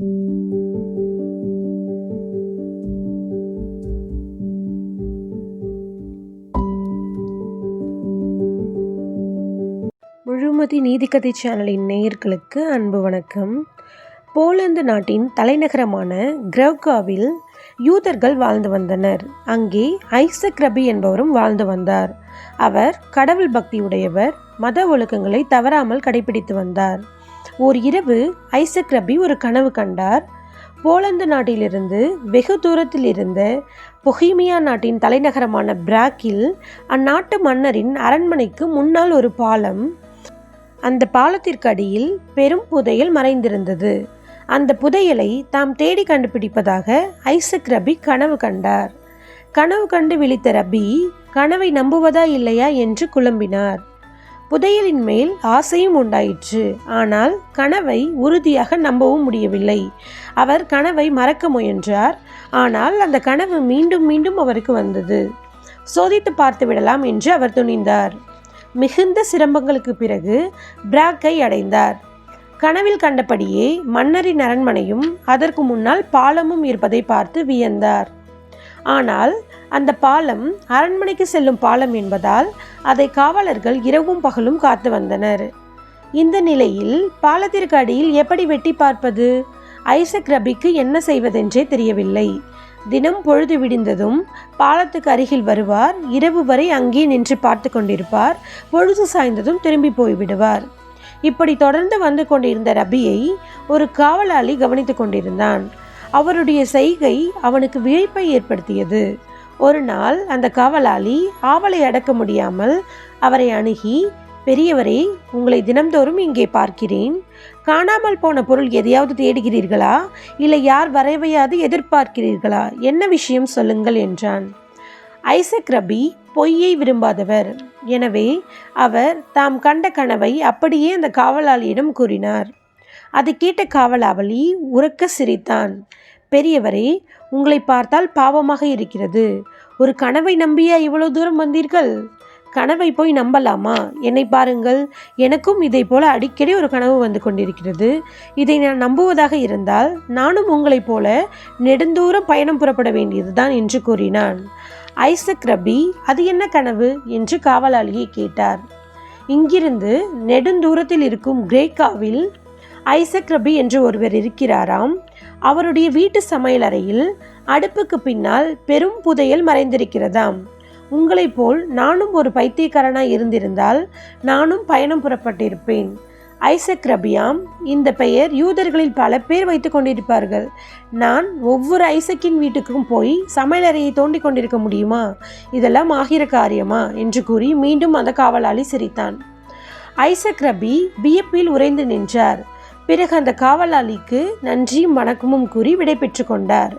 முழுமதி நீதிக்கதை சேனலின் நேயர்களுக்கு அன்பு வணக்கம். போலந்து நாட்டின் தலைநகரமான கிரவ்காவில் யூதர்கள் வாழ்ந்து வந்தனர். அங்கே ஐசக் ரபி என்பவரும் வாழ்ந்து வந்தார். அவர் கடவுள் பக்தியுடையவர் மத ஒழுக்கங்களை தவறாமல் கடைபிடித்து வந்தார். ஓர் இரவு ஐசக் ரபி ஒரு கனவு கண்டார். போலந்து நாட்டிலிருந்து வெகு தூரத்தில் இருந்த பொஹீமியா நாட்டின் தலைநகரமான பிராக்கில் அந்நாட்டு மன்னரின் அரண்மனைக்கு முன்னால் ஒரு பாலம் அந்த பாலத்திற்கு அடியில் பெரும் புதையல் மறைந்திருந்தது. அந்த புதையலை தாம் தேடி கண்டுபிடிப்பதாக ஐசக் ரபி கனவு கண்டார். கனவு கண்டு விழித்த ரபி கனவை நம்புவதா இல்லையா? என்று குழம்பினார். புதையலின் மேல் ஆசையும் உண்டாயிற்று. ஆனால் கனவை உறுதியாக நம்பவும் முடியவில்லை. அவர் கனவை மறக்க முயன்றார். ஆனால் அந்த கனவு மீண்டும் மீண்டும் அவருக்கு வந்தது. சோதித்து பார்த்து விடலாம் என்று அவர் துணிந்தார். மிகுந்த சிரமங்களுக்கு பிறகு பிராக்கை அடைந்தார். கனவில் கண்டபடியே மன்னரின் அரண்மனையும் அதற்கு முன்னால் பாலமும் இருப்பதை பார்த்து வியந்தார். ஆனால் அந்த பாலம் அரண்மனைக்கு செல்லும் பாலம் என்பதால் அதை காவலர்கள் இரவும் பகலும் காத்து வந்தனர். இந்த நிலையில் பாலத்திற்கு அடியில் எப்படி வெட்டி பார்ப்பது? ஐசக் ரபிக்கு என்ன செய்வதென்றே தெரியவில்லை. தினம் பொழுது விடிந்ததும் பாலத்துக்கு அருகில் வருவார். இரவு வரை அங்கே நின்று பார்த்து கொண்டிருப்பார். பொழுது சாய்ந்ததும் திரும்பி போய்விடுவார். இப்படி தொடர்ந்து வந்து கொண்டிருந்த ரபியை ஒரு காவலாளி கவனித்துக் கொண்டிருந்தான். அவருடைய செய்கை அவனுக்கு விழிப்பை ஏற்படுத்தியது. ஒரு நாள் அந்த காவலாளி ஆவலை அடக்க முடியாமல் அவரை அணுகி பெரியவரே உங்களை தினம்தோறும் இங்கே பார்க்கிறேன். காணாமல் போன பொருள் எதையாவது தேடுகிறீர்களா? இல்லை யார் வரைவையாவது எதிர்பார்க்கிறீர்களா? என்ன விஷயம் சொல்லுங்கள் என்றான். ஐசக் ரபி பொய்யை விரும்பாதவர். எனவே அவர் தாம் கண்ட கனவை அப்படியே அந்த காவலாளியிடம் கூறினார். அது கேட்ட காவலாவலி உறக்க சிரித்தான். பெரியவரே உங்களை பார்த்தால் பாவமாக இருக்கிறது. ஒரு கனவை நம்பியா இவ்வளோ தூரம் வந்தீர்கள்? கனவை போய் நம்பலாமா? என்னை பாருங்கள் எனக்கும் இதை போல அடிக்கடி ஒரு கனவு வந்து கொண்டிருக்கிறது. இதை நான் நம்புவதாக இருந்தால் நானும் உங்களைப் போல நெடுந்தூரம் பயணம் புறப்பட வேண்டியதுதான் என்று கூறினான். ஐசக் ரபி அது என்ன கனவு? என்று காவலாளியை கேட்டார். இங்கிருந்து நெடுந்தூரத்தில் இருக்கும் கிரேக்காவில் ஐசக் ரபி என்று ஒருவர் இருக்கிறாராம். அவருடைய வீட்டு சமையலறையில் அடுப்புக்கு பின்னால் பெரும் புதையல் மறைந்திருக்கிறதாம். உங்களைப் போல் நானும் ஒரு பைத்தியக்காரனாய் இருந்திருந்தால் நானும் பயணம் புறப்பட்டிருப்பேன். ஐசக் ரபியாம் இந்த பெயர் யூதர்களில் பல பேர் வைத்து கொண்டிருப்பார்கள். நான் ஒவ்வொரு ஐசக்கின் வீட்டுக்கும் போய் சமையலறையை தோண்டி கொண்டிருக்க முடியுமா? இதெல்லாம் ஆகிற காரியமா? என்று கூறி மீண்டும் அந்த காவலாளி சிரித்தான். ஐசக் ரபி வியப்பில் உறைந்து நின்றார். பிறகு அந்த காவலாளிக்கு நன்றியும் வணக்கமும் கூறி விடை பெற்று கொண்டார்.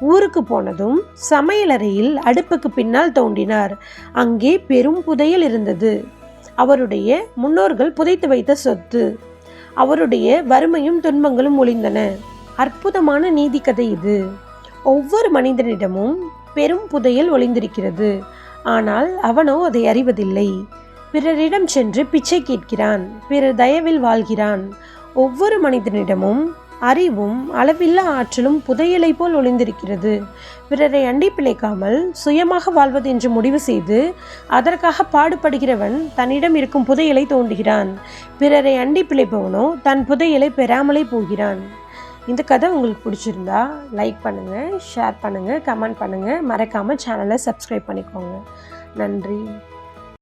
ஊருக்கு போனதும் சமையலறையில் அடுப்புக்கு பின்னால் தோண்டினார். அங்கே பெரும் புதையல் இருந்தது. அவருடைய முன்னோர்கள் புதைத்து வைத்த சொத்து. அவருடைய வறுமையும் துன்பங்களும் ஒளிந்தன. அற்புதமான நீதி கதை இது. ஒவ்வொரு மனிதனிடமும் பெரும் புதையல் ஒளிந்திருக்கிறது. ஆனால் அவனோ அதை அறிவதில்லை. பிறரிடம் சென்று பிச்சை கேட்கிறான். பிறர் தயவில் வாழ்கிறான். ஒவ்வொரு மனிதனிடமும் அறிவும் அளவில்லா ஆற்றலும் புதையலை போல் ஒளிந்திருக்கிறது. பிறரை அண்டி பிழைக்காமல் சுயமாக வாழ்வது என்று முடிவு செய்து அதற்காக பாடுபடுகிறவன் தன்னிடம் இருக்கும் புதையலை தோண்டுகிறான். பிறரை அண்டி பிழைப்பவனோ தன் புதையலை பெறாமலே போகிறான். இந்த கதை உங்களுக்கு பிடிச்சிருந்தா லைக் பண்ணுங்கள் ஷேர் பண்ணுங்கள் கமெண்ட் பண்ணுங்கள் மறக்காமல் சேனலை சப்ஸ்கிரைப் பண்ணிக்கோங்க. நன்றி.